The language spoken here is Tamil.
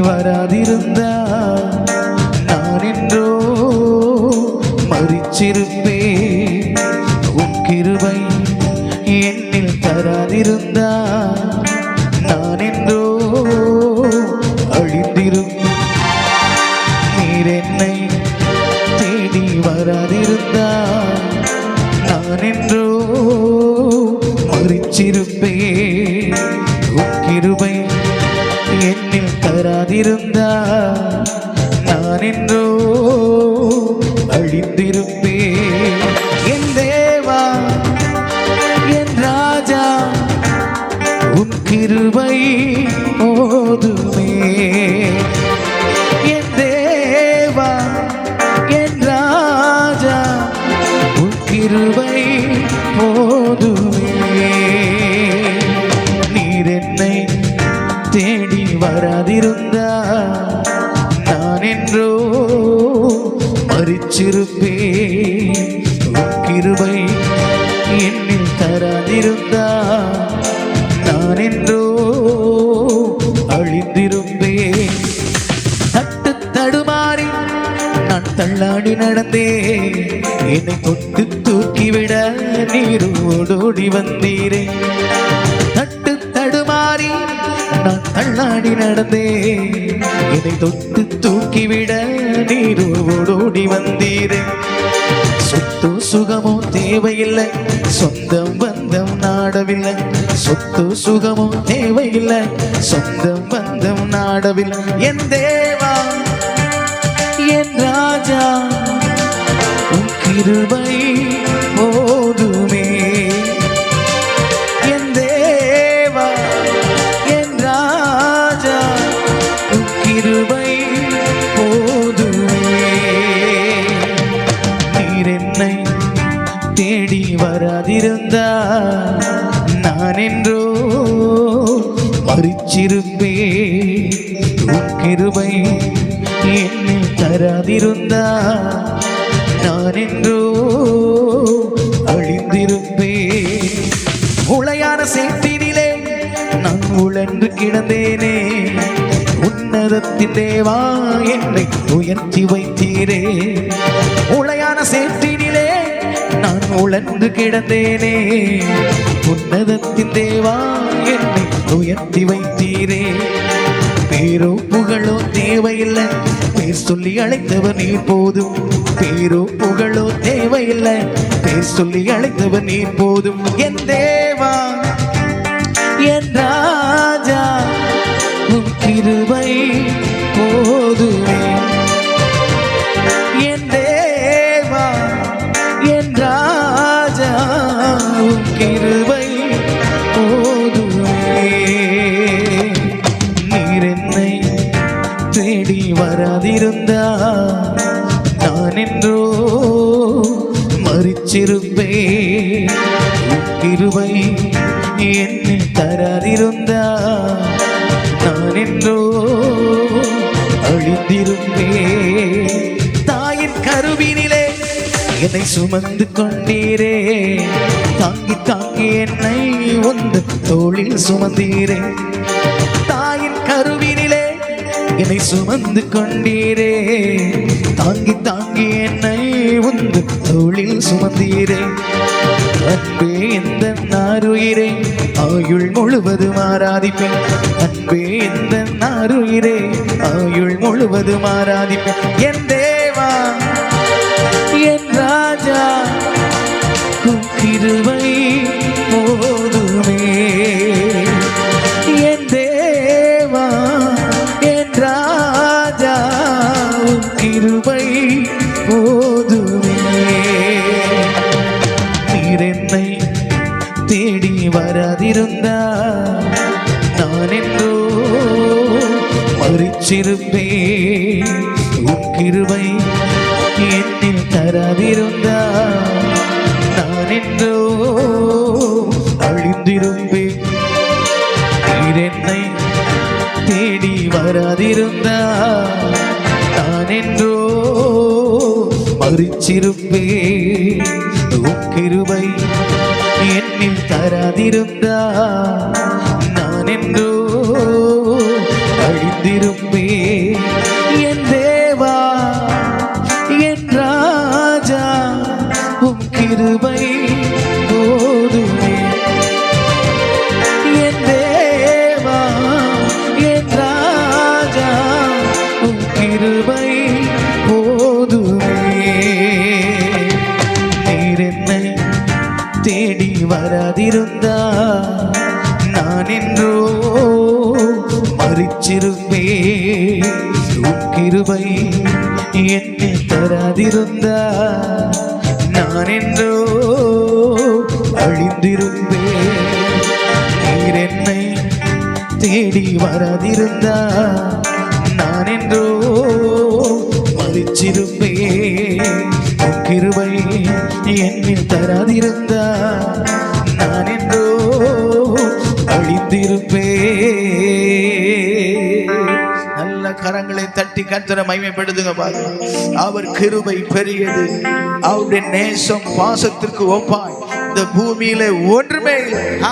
வராதிருந்தா நான் என்றோ மறிச்சிருப்பே உன் கிருபை என்னில் தராதிருந்தா நான் என்றோ அழிந்திருப்பேன் நீர் என்னை தேடி வராதிருந்தா நான் என்றோ மறிச்சிருப்பே உன் கிருபை இருந்தா நான் என்றோ அழிந்திருப்பேன் என் தேவா என் ராஜா உன் கிருபை போதுமே. என் தேவா என் ராஜா உன் கிருபை என்றோ மறிச்சிருப்பே கிருபை என்னில் தராதிருந்தா நான் என்றோ அழிந்திருப்பேன். தட்டு தடுமாறி நான் தள்ளாடி நடந்தேன். என்னை தொட்டு தூக்கிவிட நீரோடோடி ஓடோடி வந்தீரே. நான் தள்ளாடி நடந்தே இதை தொட்டு தூக்கிவிட நீர் ஓடோடி வந்தீரே. சொத்து சுகமோ தேவையில்லை சொந்தம் பந்தம் நாடவில்லை. சொத்து சுகமோ தேவையில்லை சொந்தம் பந்தம் நாடவில்லை. என் தேவா என் ராஜா உன் கிருபை ஓ என்றோ மறிச்சிருப்பே கிருபை என்னில் தராதிருந்தா நான் என்றோ அழிந்திருப்பே உளையான சேற்றினிலே நான் உழன்று கிடந்தேனே. உன்னதத்தின் தேவா என்னை உயர்த்தி வைத்தீரே. உளையான சேற்றினிலே உழந்து கிடந்தேனே. உன்னதத்தின் தேவா என்னை உயர்த்தி வைத்தீரே. பேரோ புகழோ தேவையில்லை. பேர் சொல்லி அழைத்தவர் நீர் போதும். பேரோ புகழோ தேவையில்லை. பேர் சொல்லி அழைத்தவர் நீர் போதும். என் தேவா என் ராஜா உன் கிருபை வராதிருந்தா நான் என்றோ மறிச்சிருப்பே உன் கிருபை என்னில் தராதிருந்தா நான் என்றோ அழிந்திருப்பே தாயின் கருவினிலே என்னை சுமந்து கொண்டீரே. தாங்கி தாங்கி என்னை ஒன்று தோளில் சுமந்தீரே. என்னை சுமந்து கொண்டீரே. தாங்கி தாங்கி என்னை உந்து தோளில் சுமந்தீரே. அன்பே எந்த நாருயிரே ஆயுள் முழுவது ஆராதிப்பேன். அன்பே எந்த நாருயிரே ஆயுள் முழுவது ஆராதிப்பேன். என் தேவா என் ராஜா உன் தேடி வராதிருந்தா நான் என்றோ மறிச்சிருப்பே உன் கிருபை என்னில் தராதிருந்தா நான் என்றோ அழிந்திருப்பே நீர் என்னை தராதிருந்தா வராதிருந்தா நான் என்றோ மறிச்சிருப்பே. கிருபை என்னை தராதிருந்தா நான் என்றோ அழிந்திருப்பே. நீர் என்னை தேடி வராதிருந்தா கரங்களை தட்டி கத்தரை மைமைப்படுதுங்க பாருங்க. அவர் கிருபை பெரியது. அவருடைய நேசம் பாசத்திற்கு ஒப்பாய். இந்த பூமியில ஒன்றுமே இல்லை.